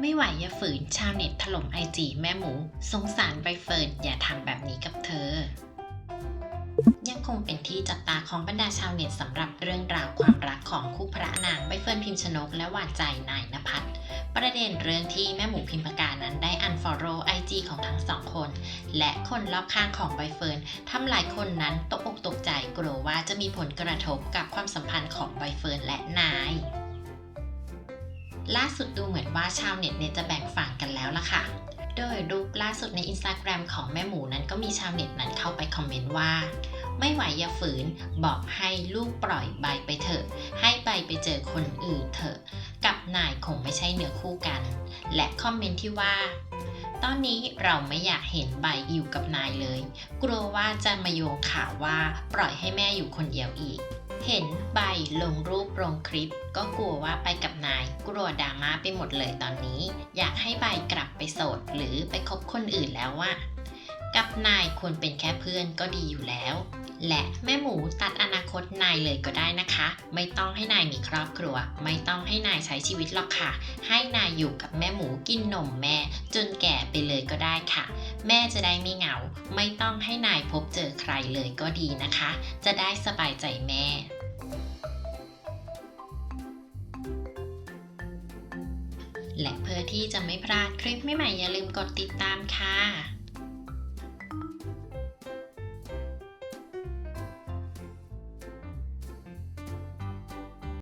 ไม่ไหวอย่าฝืนชาวเน็ตถล่มไอจีแม่หมู สงสารใบเฟิร์นอย่าทำแบบนี้กับเธอ ยังคงเป็นที่จับตาของบรรดาชาวเน็ตสำหรับเรื่องราวความรักของคู่พระนางใบเฟิร์นพิมชนกและหวานใจนายนภัสประเด็นเรื่องที่แม่หมูพิมพกานั้นได้อันฟอลโล่ไอจีของทั้งสองคน และคนรอบข้างของใบเฟิร์นทำหลายคนนั้นตกอกตกใจกลัวว่าจะมีผลกระทบกับความสัมพันธ์ของใบเฟิร์นและนาย ล่าสุดดูเหมือนว่าชาวเน็ตเนี่ยจะแบ่งฝั่งกันแล้วล่ะค่ะ โดยรูปล่าสุดในอินสตาแกรมของแม่หมูนั้นก็มีชาวเน็ตนั้นเข้าไปคอมเมนต์ว่า ไม่ไหวอย่าฝืนบอกให้ลูกปล่อยใบไปเถอะ ให้ใบไปเจอคนอื่นเถอะ กับนายคงไม่ใช่เนื้อคู่กัน และคอมเมนต์ที่ว่าตอนนี้เราไม่อยากเห็นใบอยู่กับนายเลย กลัวว่าจะมาโยงข่าวว่าปล่อยให้แม่อยู่คนเดียวอีก เห็นใบลงรูปลงคลิป ก็กลัวว่าไปกับนายกลัวดราม่าไปหมดเลยตอนนี้ อยากให้ใบกลับไปโสดหรือไปคบคนอื่นแล้วว่ากับนายควรเป็นแค่เพื่อนก็ดีอยู่แล้ว และแม่หมูตัดอนาคตนายเลยก็ได้นะคะ ไม่ต้องให้นายมีครอบครัว ไม่ต้องให้นายใช้ชีวิตหรอกค่ะ ให้นายอยู่กับแม่หมูกินนมแม่ จนแก่ไปเลยก็ได้ค่ะ แม่จะได้ไม่เหงา ไม่ต้องให้นายพบเจอใครเลยก็ดีนะคะ จะได้สบายใจแม่และเพื่อที่จะไม่พลาดคลิปใหม่ๆอย่าลืมกดติดตามค่ะ